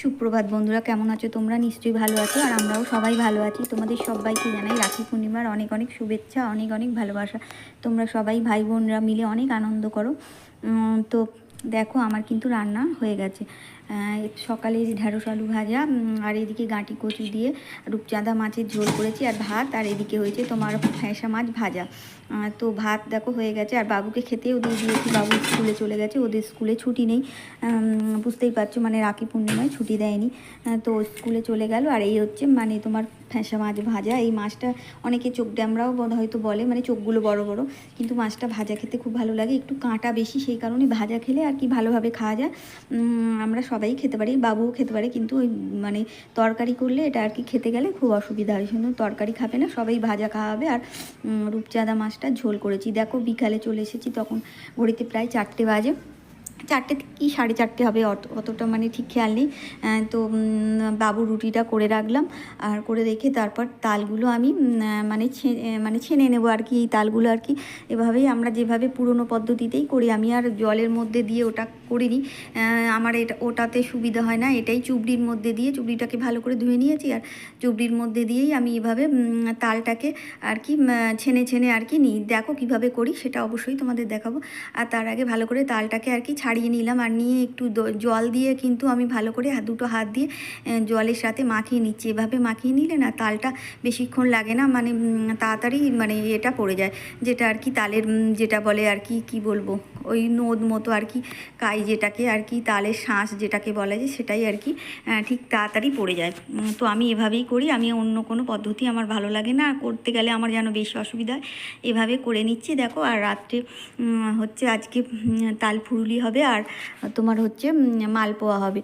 সুপ্রভাত বন্ধুরা, কেমন আছো তোমরা? নিশ্চয়ই ভালো আছো, আর আমরাও সবাই ভালো আছি। তোমাদের সবাইকে জানাই রাখি পূর্ণিমার অনেক অনেক শুভেচ্ছা, অনেক অনেক ভালোবাসা। তোমরা সবাই ভাই বোনরা মিলে অনেক আনন্দ করো। তো দেখো, আমার কিন্তু রান্না হয়ে গেছে। সকালে ঢ্যাঁড়স আলু ভাজা আর এদিকে গাঁটি কচু দিয়ে রূপচাঁদা মাছের ঝোল করেছি, আর ভাত, আর এদিকে হয়েছে তোমার ফ্যাঁসা মাছ ভাজা। তো ভাত দেখো হয়ে গেছে, আর বাবুকে খেতেও দিয়ে দিয়েছি, বাবু স্কুলে চলে গেছে, ওদের স্কুলে ছুটি নেই। বুঝতেই পারছ মানে রাখি পূর্ণিমায় ছুটি দেয়নি। তো স্কুলে চলে গেল, আর এই হচ্ছে মানে তোমার ফ্যাঁসা মাছ ভাজা। এই মাছটা অনেকে চোখ ড্যামরাও হয়তো বলে মানে চোখগুলো বড় বড়, কিন্তু মাছটা ভাজা খেতে খুব ভালো লাগে। একটু কাঁটা বেশি, সেই কারণে ভাজা খেলে আর কি ভালোভাবে খাওয়া যায়। আমরা সবাই খেতে পারি, বাবুও খেতে পারে, কিন্তু ওই মানে তরকারি করলে এটা আর কি খেতে গেলে খুব অসুবিধা হয়। শুধু তরকারি খাবে না, সবাই ভাজা খাওয়াবে আর রূপচাঁদা মাছটা ঝোল করেছি। দেখো বিকালে চলে এসেছি, তখন ঘড়িতে প্রায় চারটে বাজে। চারটে কি সাড়ে চারটে হবে অত, অতটা মানে ঠিক খেয়াল নেই। তো বাবু রুটিটা করে রাখলাম। আর করে রেখে তারপর তালগুলো আমি মানে মানে ছেনে নেব আর কি এই তালগুলো আর কি। এভাবেই আমরা যেভাবে পুরনো পদ্ধতিতেই করি, আমি আর জলের মধ্যে দিয়ে ওটা করিনি। আমার এটা, ওটাতে সুবিধা হয় না, এটাই চুবড়ির মধ্যে দিয়ে, চুবড়িটাকে ভালো করে ধুয়ে নিয়েছি। আর চুবড়ির মধ্যে দিয়েই আমি এভাবে তালটাকে আর কি ছেনে ছেনে আর কি নিই দেখো কীভাবে করি, সেটা অবশ্যই তোমাদের দেখাবো। আর তার আগে ভালো করে তালটাকে আর কি ছাড়িয়ে নিলাম আর নিয়ে একটু জল দিয়ে কিন্তু আমি ভালো করে দুটো হাত দিয়ে জলের সাথে মাখিয়ে নিচ্ছি। এভাবে মাখিয়ে নিলে না তালটা বেশিক্ষণ লাগে না মানে তাড়াতাড়ি মানে এটা পড়ে যায়। যেটা আর কি তালের যেটা বলে আর কি কি বলব? ওই নোদ মতো আর কি, কাই যেটাকে আর কি, তালের শাঁস যেটাকে বলা যায় সেটাই আর কি ঠিক তাড়াতাড়ি পড়ে যায়। তো আমি এভাবেই করি, আমি অন্য কোনো পদ্ধতি আমার ভালো লাগে না। আর করতে গেলে আমার যেন বেশি অসুবিধা এভাবে করে নিচ্ছি। দেখো, আর রাত্রে হচ্ছে আজকে তাল ফুরুলি হবে। আর তোমার হচ্ছে মাল মালপোয়া হবে।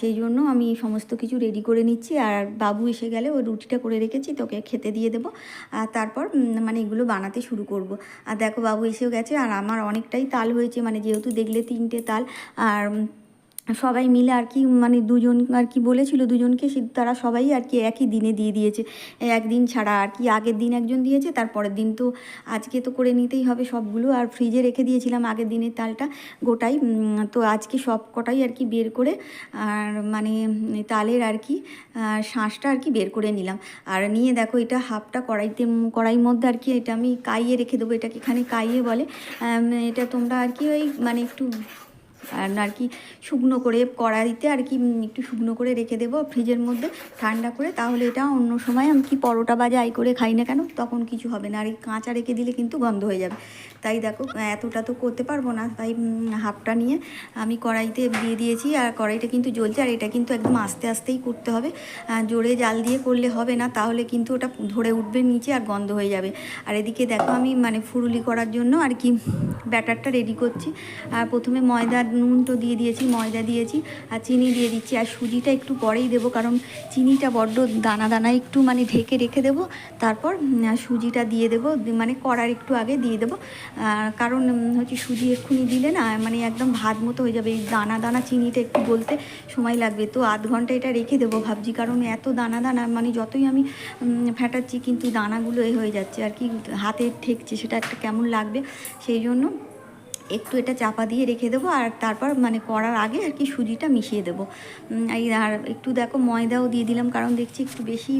সেই জন্য আমি সমস্ত কিছু রেডি করে নিচ্ছি। আর বাবু এসে গেলে ওই রুটিটা করে রেখেছি, তোকে খেতে দিয়ে দেবো। আর তারপর মানে এগুলো বানাতে শুরু করব। আর দেখো, বাবু এসেও গেছে। আর আমার অনেকটাই তাল হয়েছে। মানে যেহেতু দেখলে তিনটে তাল। আর সবাই মিলে আর কি মানে দুজন আর কি বলেছিল দুজনকে তারা সবাই আর কি একই দিনে দিয়ে দিয়েছে। একদিন ছাড়া আর কি, আগের দিন একজন দিয়েছে, তারপরের দিন তো আজকে তো করে নিতেই হবে সবগুলো। আর ফ্রিজে রেখে দিয়েছিলাম আগের দিনের তালটা গোটাই তো আজকে সব কটাই আর কি বের করে, আর মানে তালের আর কি শাঁসটা আর কি বের করে নিলাম। আর নিয়ে দেখো এটা হাফটা কড়াইতে, কড়াইয়ের মধ্যে আর কি এটা আমি কাইয়ে রেখে দেবো, এটাকে এখানে কাইয়ে বলে। এটা তোমরা আর কি ওই মানে একটু আর আর কি শুকনো করে কড়াইতে আর কি একটু শুকনো করে রেখে দেবো ফ্রিজের মধ্যে ঠান্ডা করে। তাহলে এটা অন্য সময় আমি কি পরোটা বা যাই করে খাই না কেন, তখন কিছু হবে না। আর এই কাঁচা রেখে দিলে কিন্তু গন্ধ হয়ে যাবে। তাই দেখো এতটা তো করতে পারব না। তাই হাফটা নিয়ে আমি কড়াইতে দিয়ে দিয়েছি। আর কড়াইটা কিন্তু জ্বলছে, আর এটা কিন্তু একদম আস্তে আস্তেই করতে হবে। জোরে জাল দিয়ে করলে হবে না, তাহলে কিন্তু ওটা ধরে উঠবে নিচে আর গন্ধ হয়ে যাবে। আর এদিকে দেখো আমি মানে ফুরুলি করার জন্য আর কি ব্যাটারটা রেডি করছি। আর প্রথমে ময়দা নুন তো দিয়ে দিয়েছি, ময়দা দিয়েছি আর চিনি দিয়ে দিচ্ছি। আর সুজিটা একটু পরেই দেবো, কারণ চিনিটা বড্ড দানা দানা একটু মানে ঢেকে রেখে দেবো। তারপর সুজিটা দিয়ে দেবো মানে কড়ার একটু আগে দিয়ে দেবো। কারণ হচ্ছে সুজি এক্ষুনি দিলে না মানে একদম ভাত মতো হয়ে যাবে। এই দানা দানা চিনিটা একটু গলতে সময় লাগবে। তো আধ ঘণ্টা এটা রেখে দেবো ভাবছি, কারণ এত দানা দানা মানে যতই আমি ফেটাচ্ছি, কিন্তু দানাগুলো এ হয়ে যাচ্ছে। আর কি হাতে ঠেকছে, সেটা একটা কেমন লাগবে? সেই জন্য একটু এটা চাপা দিয়ে রেখে দেবো আর তারপর মানে করার আগে আর কি সুজিটা মিশিয়ে দেবো। আর একটু দেখো ময়দাও দিয়ে দিলাম কারণ দেখছি একটু বেশি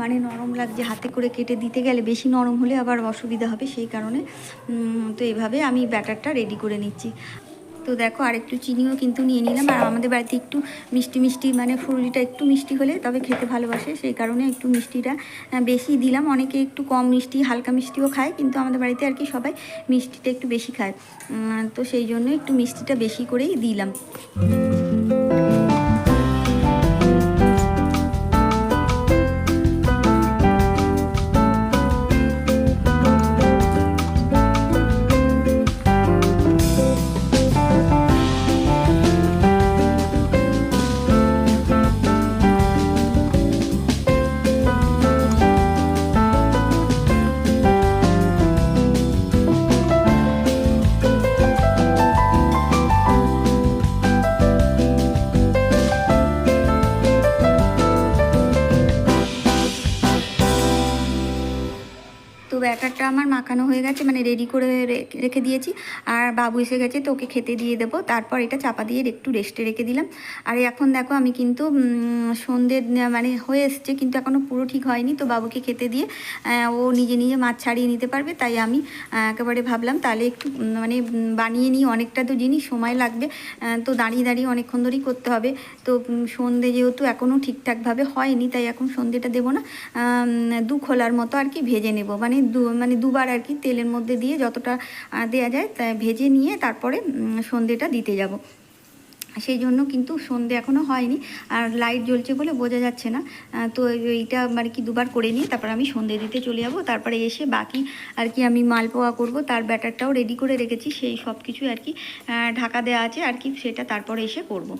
মানে নরম লাগছে। হাতে করে কেটে দিতে গেলে বেশি নরম হলে আবার অসুবিধা হবে সেই কারণে। তো এভাবে আমি ব্যাটারটা রেডি করে নিচ্ছি। তো দেখো আর একটু চিনিও কিন্তু নিয়ে নিলাম। আর আমাদের বাড়িতে একটু মিষ্টি মিষ্টি মানে ফুরুলিটা একটু মিষ্টি হলে তবে খেতে ভালোবাসে। সেই কারণে একটু মিষ্টিটা বেশি দিলাম। অনেকে একটু কম মিষ্টি, হালকা মিষ্টিও খায়, কিন্তু আমাদের বাড়িতে আর কি সবাই মিষ্টিটা একটু বেশি খায়। তো সেই জন্য একটু মিষ্টিটা বেশি করেই দিলাম। ব্যাটারটা আমার মাখানো হয়ে গেছে মানে রেডি করে রেখে দিয়েছি। আর বাবু এসে গেছে তো ওকে খেতে দিয়ে দেবো। তারপর এটা চাপা দিয়ে একটু রেস্টে রেখে দিলাম। আর এখন দেখো আমি কিন্তু উম, সন্ধ্যে মানে হয়ে এসছে কিন্তু এখনও পুরো ঠিক হয়নি। তো বাবুকে খেতে দিয়ে ও নিজে নিজে মাছ ছাড়িয়ে নিতে পারবে তাই আমি একেবারে ভাবলাম তাহলে একটু মানে বানিয়ে নিই অনেকটা তো জিনিস সময় লাগবে। তো দাঁড়িয়ে দাঁড়িয়ে অনেকক্ষণ ধরেই করতে হবে। তো সন্ধে যেহেতু এখনও ঠিকঠাকভাবে হয়নি তাই এখন সন্ধেটা দেবো না। দু খোলার মতো আর কি ভেজে নেব। মানে দু মানে দুবার আর কি তেলের মধ্যে দিয়ে যতটা দেয়া যায় তা ভেজে নিয়ে তারপরে সন্ধেটা দিতে যাব। সেই জন্য কিন্তু সন্ধে এখনও হয়নি। আর লাইট জ্বলছে বলে বোঝা যাচ্ছে না। তো এইটা মানে কি দুবার করে নিয়ে তারপর আমি সন্ধে দিতে চলে যাব। তারপরে এসে বাকি আর কি আমি মালপোয়া করব। তার ব্যাটারটাও রেডি করে রেখেছি। সেই সব কিছু আর কি ঢাকা দেওয়া আছে। আর কি সেটা তারপরে এসে করব।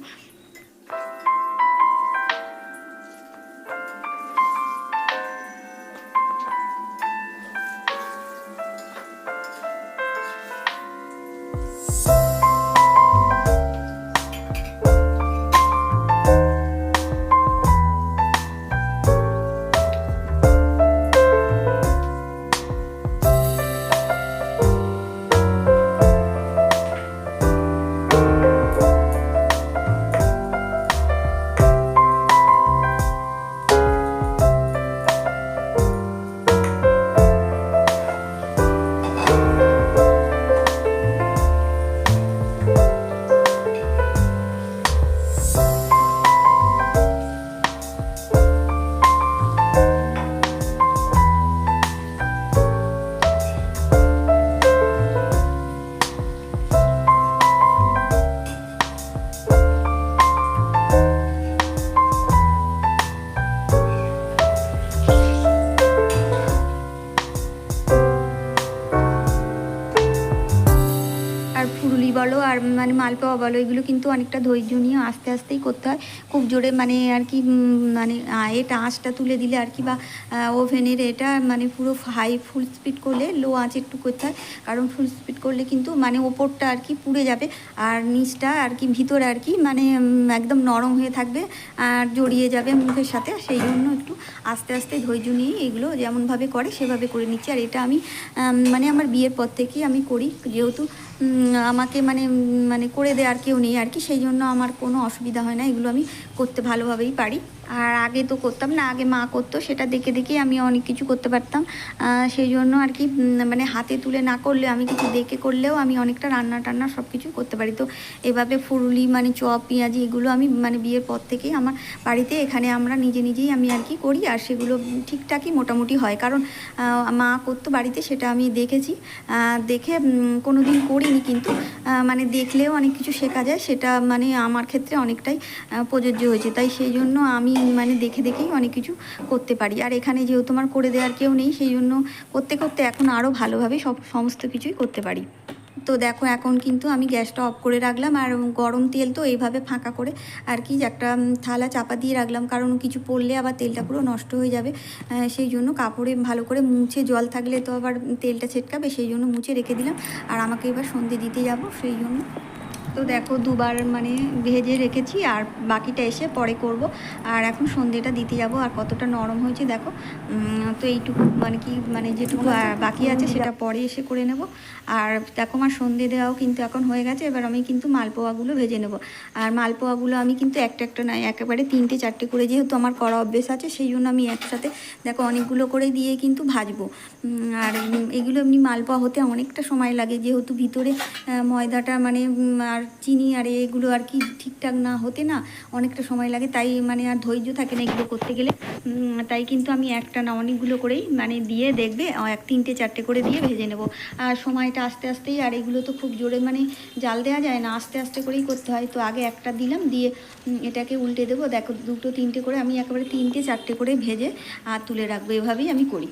আর বলো আর মানে মালপোয়া বলো, এগুলো কিন্তু অনেকটা ধৈর্য নিয়ে আস্তে আস্তেই করতে হয়। খুব জোরে মানে আর কি মানে এটা আঁচটা তুলে দিলে আর কি বা ওভেনের এটা মানে পুরো হাই ফুল স্পিড করলে, লো আঁচ একটু করতে হয়। কারণ ফুল স্পিড করলে কিন্তু মানে ওপরটা আর কি পুড়ে যাবে আর নিচটা আর কি ভিতরে আর কি মানে একদম নরম হয়ে থাকবে আর জড়িয়ে যাবে মুখের সাথে। সেই জন্য একটু আস্তে আস্তে ধৈর্য নিয়ে এগুলো যেমনভাবে করে সেভাবে করে নিচ্ছি। আর এটা আমি মানে আমার বিয়ের পর থেকেই আমি করি। যেহেতু আমাকে মানে মানে করে দেওয়ার কেউ নেই আর কি, সেই জন্য আমার কোনো অসুবিধা হয় না, এগুলো আমি করতে ভালোভাবেই পারি। আর আগে তো করতাম না, আগে মা করতো, সেটা দেখে দেখেই আমি অনেক কিছু করতে পারতাম। সেই জন্য আর কি মানে হাতে তুলে না করলে আমি কিছু দেখে করলেও আমি অনেকটা রান্না টান্না সব কিছু করতে পারি। তো এভাবে ফুরুলি মানে চপ, পেঁয়াজি, এগুলো আমি মানে বিয়ের পর থেকেই আমার বাড়িতে, এখানে আমরা নিজে নিজেই আমি আর কি করি। আর সেগুলো ঠিকঠাকই মোটামুটি হয়। কারণ মা করতো বাড়িতে, সেটা আমি দেখেছি। দেখে কোনো দিন করিনি কিন্তু মানে দেখলেও অনেক কিছু শেখা যায়। সেটা মানে আমার ক্ষেত্রে অনেকটাই প্রযোজ্য হয়েছে। তাই সেই জন্য আমি মানে দেখে দেখেই অনেক কিছু করতে পারি। আর এখানে যেহেতু আমার করে দেওয়ার কেউ নেই, সেই জন্য করতে করতে এখন আরও ভালোভাবে সব সমস্ত কিছুই করতে পারি। তো দেখো, এখন কিন্তু আমি গ্যাসটা অফ করে রাখলাম আর গরম তেল তো এইভাবে ফাঁকা করে আর কি একটা থালা চাপা দিয়ে রাখলাম। কারণ কিছু পড়লে আবার তেলটা পুরো নষ্ট হয়ে যাবে। সেই জন্য কাপড়ে ভালো করে মুছে, জল থাকলে তো আবার তেলটা ছেটকাবে, সেই জন্য মুছে রেখে দিলাম। আর আমাকে এবার সন্ধে দিতে যাব, সেই জন্য তো দেখো দুবার মানে ভেজে রেখেছি আর বাকিটা এসে পরে করব। আর এখন সন্ধেটা দিতে যাব আর কতটা নরম হয়েছে দেখো। তো এইটুকু মানে কি মানে যেটুকু বাকি আছে সেটা পরে এসে করে নেব। আর দেখো আমার সন্ধে দেওয়াও কিন্তু এখন হয়ে গেছে এবার আমি কিন্তু মালপোয়াগুলো ভেজে নেব। আর মালপোয়াগুলো আমি কিন্তু একটা একটা নয় একেবারে তিনটে চারটে করে যেহেতু আমার করা অভ্যেস আছে সেই জন্য আমি একসাথে দেখো অনেকগুলো করে দিয়ে কিন্তু ভাজবো। আর এগুলো এমনি মালপোয়া হতে অনেকটা সময় লাগে যেহেতু ভিতরে ময়দাটা মানে উম, আর চিনি আর এগুলো আর কি ঠিকঠাক না হতে না অনেকটা সময় লাগে। তাই মানে আর ধৈর্য থাকে না এগুলো করতে গেলে। তাই কিন্তু আমি একটা না অনেকগুলো করেই মানে দিয়ে দেখবে এক তিনটে চারটে করে দিয়ে ভেজে নেব। আর সময়টা আস্তে আস্তেই, আর এগুলো তো খুব জোরে মানে জাল দেওয়া যায় না, আস্তে আস্তে করেই করতে হয়। তো আগে একটা দিলাম, দিয়ে এটাকে উল্টে দেবো। দেখো দুটো তিনটে করে আমি একেবারে তিনটে চারটে করে ভেজে আর তুলে রাখব। এভাবেই আমি করি।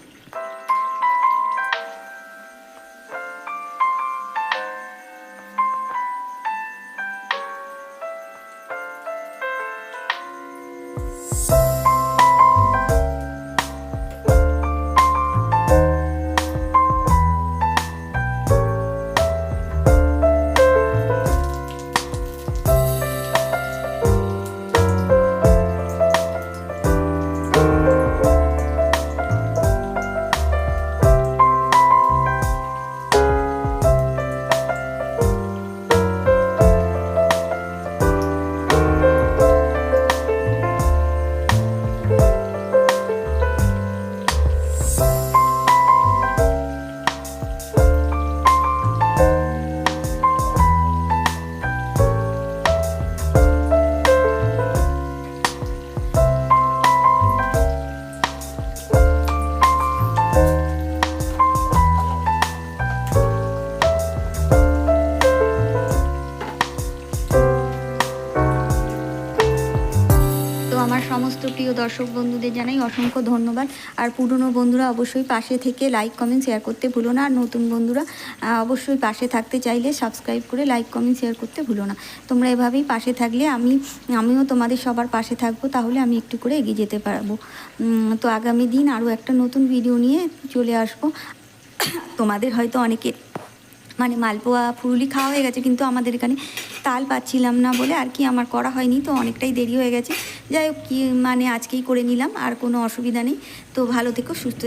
সমস্ত প্রিয় দর্শক বন্ধুদের জানাই অসংখ্য ধন্যবাদ। আর পুরনো বন্ধুরা অবশ্যই পাশে থেকে লাইক কমেন্ট শেয়ার করতে ভুলো না। আর নতুন বন্ধুরা অবশ্যই পাশে থাকতে চাইলে সাবস্ক্রাইব করে লাইক কমেন্ট শেয়ার করতে ভুলো না। তোমরা এভাবেই পাশে থাকলে আমি, আমিও তোমাদের সবার পাশে থাকব, তাহলে আমি একটু করে এগিয়ে যেতে পারব। তো আগামী দিন আরও একটা নতুন ভিডিও নিয়ে চলে আসব। তোমাদের হয়তো অনেকের মানে মালপোয়া, ফুরুলি খাওয়া হয়ে গেছে, কিন্তু আমাদের এখানে তাল পাচ্ছিলাম না বলে আর কি আমার করা হয়নি, তো অনেকটাই দেরি হয়ে গেছে। যাই হোক, কি মানে আজকেই করে নিলাম, আর কোনো অসুবিধা নেই। তো ভালো থেকো, সুস্থ